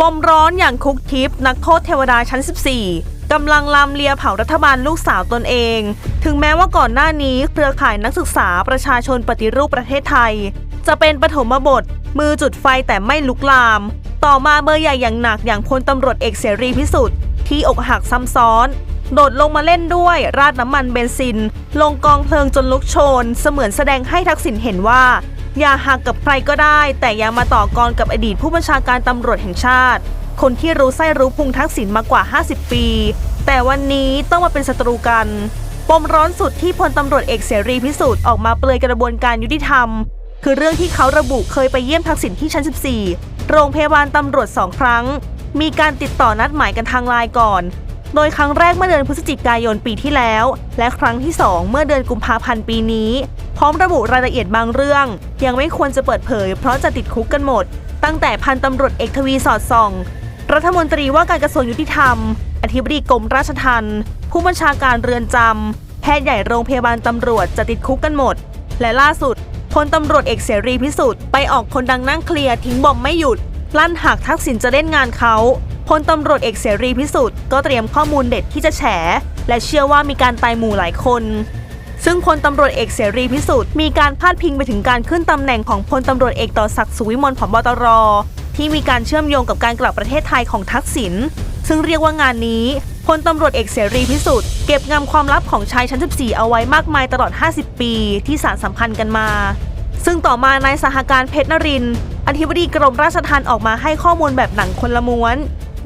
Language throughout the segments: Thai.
ปมร้อนอย่างคุกทิพย์นักโทษเทวดาชั้น 14 กำลังลำเลียเผารัฐบาลลูกสาวตนเอง ถึงแม้ว่าก่อนหน้านี้เครือข่ายนักศึกษาประชาชนปฏิรูปประเทศไทย จะเป็นปฐมบท มือจุดไฟแต่ไม่ลุกลาม ต่อมาเบอร์ใหญ่อย่างหนักอย่างพลตำรวจเอกเสรีพิสุทธิ์ที่อกหักซ้ำซ้อน โดดลงมาเล่นด้วย ราดน้ำมันเบนซิน ลงกองเพลิงจนลุกโชน เสมือนแสดงให้ทักษิณเห็นว่า อย่าหักกับใครก็ได้ แต่อย่ามาต่อกรกับอดีตผู้บัญชาการตำรวจแห่งชาติ คนที่รู้ไส้รู้พุงทักษิณมากว่า 50 ปี แต่วันนี้ต้องมาเป็นศัตรูกันปมร้อนสุดที่พลตำรวจเอกเสรีพิสุทธิ์ออกมาเปลยกระบวนการยุติธรรม คือเรื่องที่เขาระบุเคยไปเยี่ยมทักษิณที่ชั้น 14 โรงพยาบาลตำรวจสองครั้ง มีการติดต่อนัดหมายกันทางไลน์ก่อน โดยครั้งแรกเมื่อเดือนพฤศจิกายนปีที่แล้ว และครั้งที่ 2 เมื่อเดือนกุมภาพันธ์ปีนี้ พร้อมระบุรายละเอียดบางเรื่อง ยังไม่ควรจะเปิดเผย เพราะจะติดคุกกันหมด ตั้งแต่พันตำรวจเอกทวีสอดส่อง รัฐมนตรีว่าการกระทรวงยุติธรรม อธิบดีกรมราชทัณฑ์ผู้บัญชาการเรือนจำแพทย์ใหญ่โรงพยาบาลตำรวจจะติดคุกกันหมด และล่าสุดพลตำรวจเอกเสรีพิสุทธิ์ไปออกคนดังนั่งเคลียร์ทิ้งบอมไม่หยุดลั่นหากทักษิณจะเล่นงานเขา พลตำรวจเอกเสรีพิสุทธิ์ก็เตรียมข้อมูลเด็ดที่จะแฉ และเชื่อว่ามีการตายหมู่หลายคน ซึ่งพลตำรวจเอกเสรีพิสุทธิ์มีการพาดพิงไปถึงการขึ้นตำแหน่งของพลตำรวจเอกต่อศักดิ์สุวิมลผบตร ที่มีการเชื่อมโยงกับการกลับประเทศไทยของทักษิณซึ่งเรียกว่างานนี้พลตำรวจเอกเสรีพิสุทธิ์เก็บงำความลับของชายชั้น 14 เอาไว้มากมายตลอด 50 ปีที่สารสัมพันธ์กันมา ซึ่งต่อมานายสหการเพชรนรินทร์อธิบดีกรมราชทัณฑ์ออกมาให้ข้อมูลแบบหนังคนละม้วน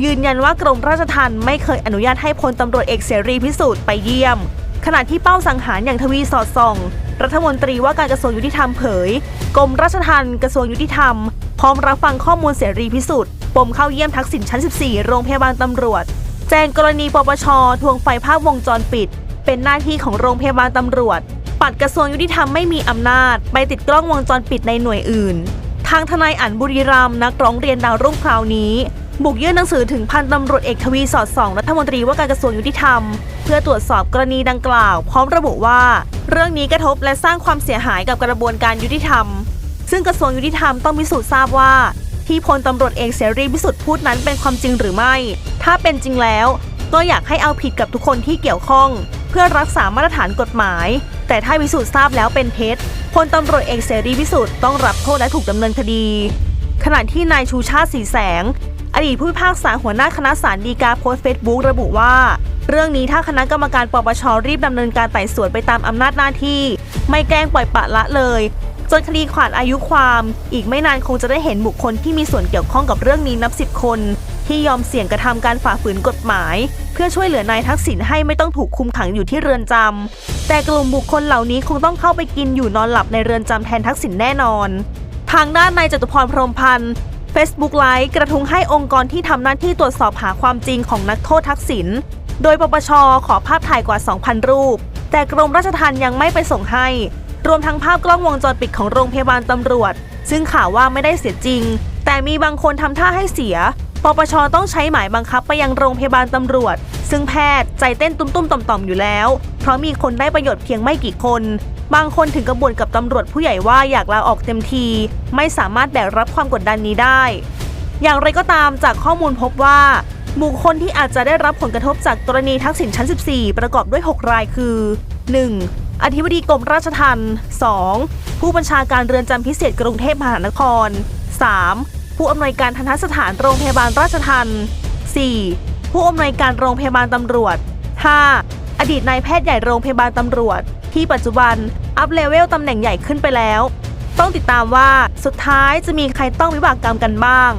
ยืนยันว่ากรมราชทัณฑ์ไม่เคยอนุญาตให้พลตำรวจเอกเสรีพิสุทธิ์ไปเยี่ยม ขณะที่เป้าสังหารอย่างทวีสอดส่อง รัฐมนตรีว่าการกระทรวงยุติธรรมเผย กรมราชทัณฑ์กระทรวงยุติธรรม พร้อมรับฟังข้อมูลเสรีพิสุทธิ์ปมเข้าเยี่ยมทักษิณชั้น 14 โรงพยาบาลตำรวจ แจ้งกรณีปปชทวงไฟภาพวงจรปิด เป็นหน้าที่ของโรงพยาบาลตำรวจ ปัดกระทรวงยุติธรรมไม่มีอำนาจ ไปติดกล้องวงจรปิดในหน่วยอื่น ทางทนายอันบุรีรัมย์นักร้องเรียนดาวรุ่งคราวนี้ บุกยื่นหนังสือถึงพันตำรวจเอกทวีสอดส่องรัฐมนตรีว่าการกระทรวงยุติธรรม เพื่อตรวจสอบกรณีดังกล่าว พร้อมระบุว่า เรื่องนี้กระทบและสร้างความเสียหายกับกระบวนการยุติธรรม ซึ่งกระทรวงยุติธรรมต้องพิสูจน์ทราบว่า ที่พลตำรวจเอกเสรีพิสุทธิ์พูดนั้นเป็นความจริงหรือไม่ ถ้าเป็นจริงแล้ว ก็อยากให้เอาผิดกับทุกคนที่เกี่ยวข้อง เพื่อรักษามาตรฐานกฎหมาย แต่ถ้าพิสูจน์ทราบแล้วเป็นเท็จพลตำรวจเอกเสรีพิสุทธิ์ต้องรับโทษและถูกดำเนินคดีขณะที่นายชูชาติสีแสง อดีตผู้พิพากษาหัวหน้าคณะศาลฎีกาโพสต์เฟซบุ๊กระบุว่า เรื่องนี้ถ้าคณะกรรมการปปชรีบดำเนินการไต่สวนไปตามอำนาจหน้าที่ ไม่แกล้งปล่อยปละละเลย จนคดีขาดอายุความ อีกไม่นานคงจะได้เห็นบุคคลที่มีส่วนเกี่ยวข้องกับเรื่องนี้นับสิบคน ที่ยอมเสี่ยงกระทำการฝ่าฝืนกฎหมาย เพื่อช่วยเหลือนายทักษิณให้ไม่ต้องถูกคุมขังอยู่ที่เรือนจำแต่กลุ่มบุคคลเหล่านี้คงต้องเข้าไปกินอยู่นอนหลับในเรือนจำแทนทักษิณแน่นอนทางด้านนายจตุพรพรมพันธ์ Facebook ไลฟ์กระทุงให้องค์กรที่ทำหน้าที่ตรวจสอบหาความจริงของนักโทษทักษิณ โดยปปชขอภาพถ่ายกว่า 2,000 รูป แต่กรมราชทัณฑ์ยังไม่ไปส่งให้ รวมทั้งภาพกล้องวงจรปิดของโรงพยาบาลตำรวจ ซึ่งข่าวว่าไม่ได้เสียจริง แต่มีบางคนทำท่าให้เสีย ปปชต้องใช้หมายบังคับไปยังโรงพยาบาลตำรวจ ซึ่งแพทย์ใจเต้นตุ้มๆต่อมๆอยู่แล้ว เพราะมีคนได้ประโยชน์เพียงไม่กี่คน บางคนถึงกระบ่นกับตำรวจผู้ใหญ่ว่าอยากลาออกเต็มที ไม่สามารถแบกรับความกดดันนี้ได้ อย่างไรก็ตามจากข้อมูลพบว่า บุคคลที่อาจจะได้รับผลกระทบจากกรณีทักษิณชั้น 14 ประกอบด้วย 6 รายคือ 1. อธิบดีกรมราชทัณฑ์ 2. ผู้บัญชาการเรือนจำพิเศษกรุงเทพมหานคร 3. ผู้อำนวยการทันตสถานโรงพยาบาลราชทัณฑ์ 4. ผู้อำนวยการโรงพยาบาลตำรวจ 5. อดีตนายแพทย์ใหญ่โรงพยาบาลตำรวจ ที่ปัจจุบันอัพเลเวลตำแหน่งใหญ่ขึ้นไปแล้ว ต้องติดตามว่าสุดท้ายจะมีใครต้องวิบากกรรมกันบ้าง